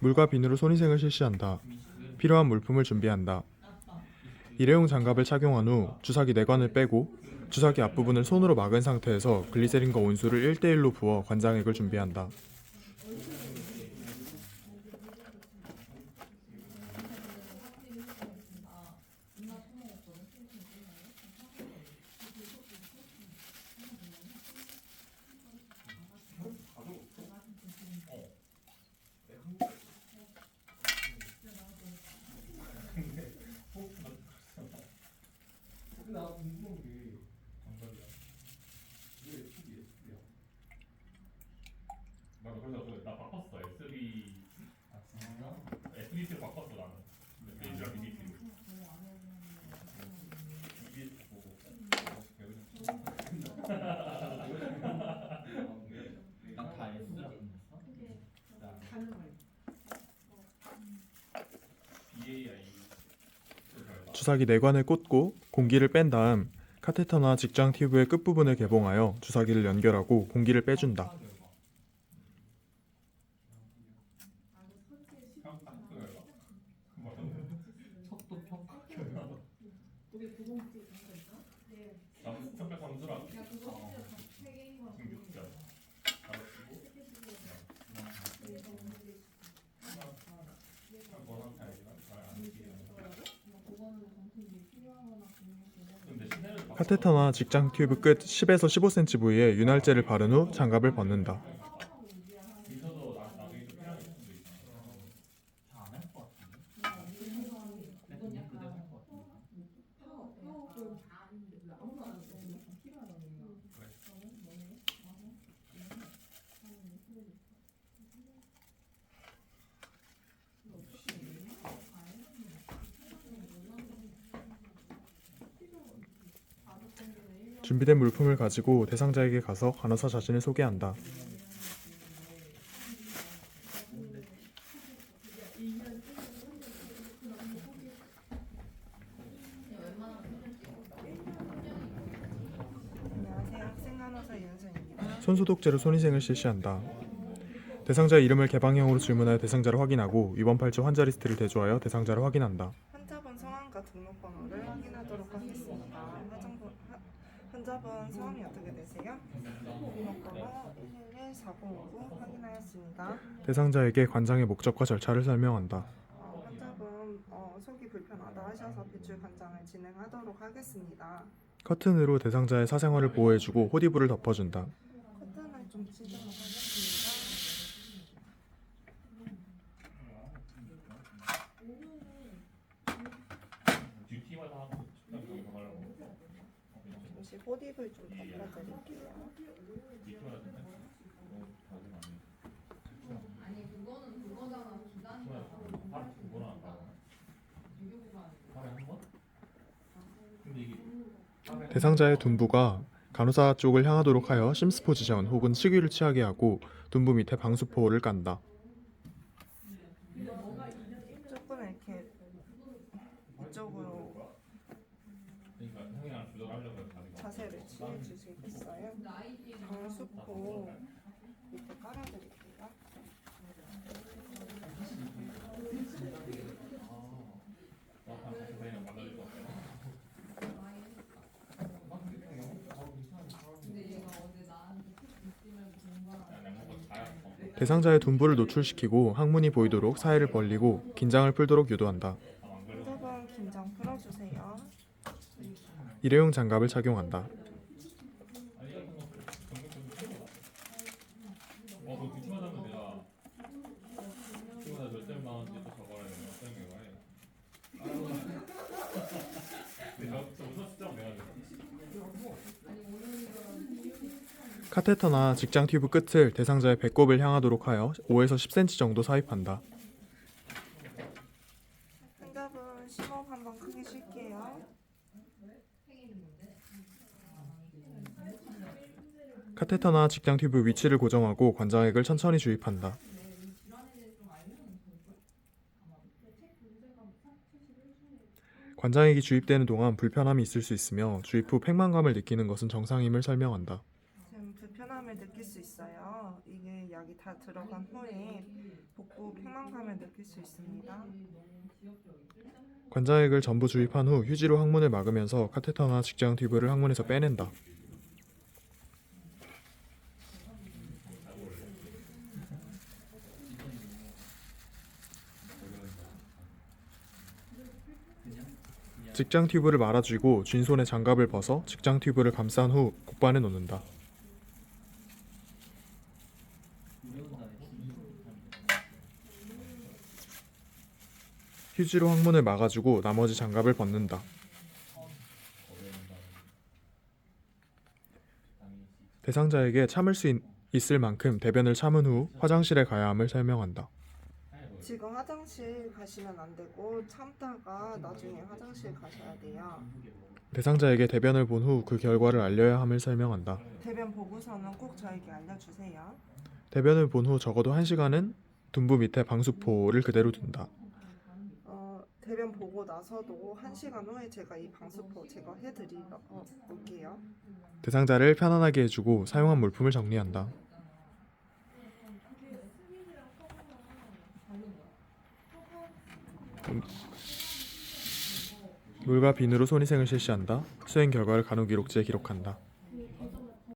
물과 비누로 손위생을 실시한다. 필요한 물품을 준비한다. 일회용 장갑을 착용한 후 주사기 내관을 빼고 주사기 앞부분을 손으로 막은 상태에서 글리세린과 온수를 1대1로 부어 관장액을 준비한다. 나 궁금한 게 정답이야. 왜 S이야? S야? 맞아 그래서 그, 나 바꿨어 SB 아 진짜? SBC로 바꿨어 나는 메이저랑 BBC로 EBS 보고 다시 배우자. 난다 S라 BAI 주사기 내관을 꽂고 공기를 뺀 다음 카테터나 직장 튜브의 끝부분을 개봉하여 주사기를 연결하고 공기를 빼준다. 척도 평가 평가 점수라 중국자 카테터나 직장 튜브 끝 10에서 15cm 부위에 윤활제를 바른 후 장갑을 벗는다. 민서도 나 나중에 좀 필요한 게 수도 있잖아 다안할 것 같은데 내가 그냥 그대로 할것 같은데 준비된 물품을 가지고 대상자에게 가서 간호사 자신을 소개한다. 안녕하세요. 학생 간호사 윤선입니다. 손소독제로 손위생을 실시한다. 대상자의 이름을 개방형으로 질문하여 대상자를 확인하고 위반 8조 환자 리스트를 대조하여 대상자를 확인한다. 환자분 성함과 등록번호를 확인하도록 하겠습니다. 환자분, 하- 환자분 성함이 어떻게 되세요? 등록번호 1114059 확인하였습니다. 대상자에게 관장의 목적과 절차를 설명한다. 어, 환자분 어, 속이 불편하다 하셔서 배출 관장을 진행하도록 하겠습니다. 커튼으로 대상자의 사생활을 보호해주고 호디부를 덮어준다. 커튼을 좀 치도록 하겠습니다. 듀티마다 하고 식당 가서 말하고 잠시 호딥을 좀 덮어드릴게요. 아니 그거는 그거잖아? 근데 이게 대상자의 둔부가 간호사 쪽을 향하도록 하여 심스 포지션 혹은 시귀를 취하게 하고 둔부 밑에 방수포를 깐다. 조금 이렇게 이쪽으로 그러니까 형이랑 조절하려고 해서 자세를 취해 주시겠어요? 방수포 밑에 깔아드릴게요. 자야 어. 대상자의 둔부를 노출시키고 항문이 보이도록 사이를 벌리고 긴장을 풀도록 유도한다. 환자분 긴장 풀어주세요. 일회용 장갑을 착용한다. 카테터나 직장 튜브 끝을 대상자의 배꼽을 향하도록 하여 5에서 10cm 정도 사입한다. 환자분 심호흡 한번 크게 쉴게요. 카테터나 직장 튜브 위치를 고정하고 관장액을 천천히 주입한다. 관장액이 주입되는 동안 불편함이 있을 수 있으며 주입 후 팽만감을 느끼는 것은 정상임을 설명한다. 지금 불편함을 느낄 수 있어요. 이게 약이 다 들어간 후에 복부 팽만감을 느낄 수 있습니다. 관자액을 전부 주입한 후 휴지로 항문을 막으면서 카테터나 직장 튜브를 항문에서 빼낸다. 직장 튜브를 말아쥐고 쥔손에 장갑을 벗어 직장 튜브를 감싼 후 곡반에 놓는다. 휴지로 항문을 막아주고 나머지 장갑을 벗는다. 대상자에게 참을 수 있, 있을 만큼 대변을 참은 후 화장실에 가야 함을 설명한다. 지금 화장실 가시면 안 되고 참다가 나중에 화장실 가셔야 돼요. 대상자에게 대변을 본 후 그 결과를 알려야 함을 설명한다. 대변 보고서는 꼭 저에게 알려주세요. 대변을 본 후 적어도 1시간은 둔부 밑에 방수포를 그대로 둔다. 어, 대변 보고 나서도 1시간 후에 제가 이 방수포 제거해드리러 어, 올게요. 대상자를 편안하게 해주고 사용한 물품을 정리한다. 음, 물과 비누로 손위생을 실시한다. 수행 결과를 간호 기록지에 기록한다.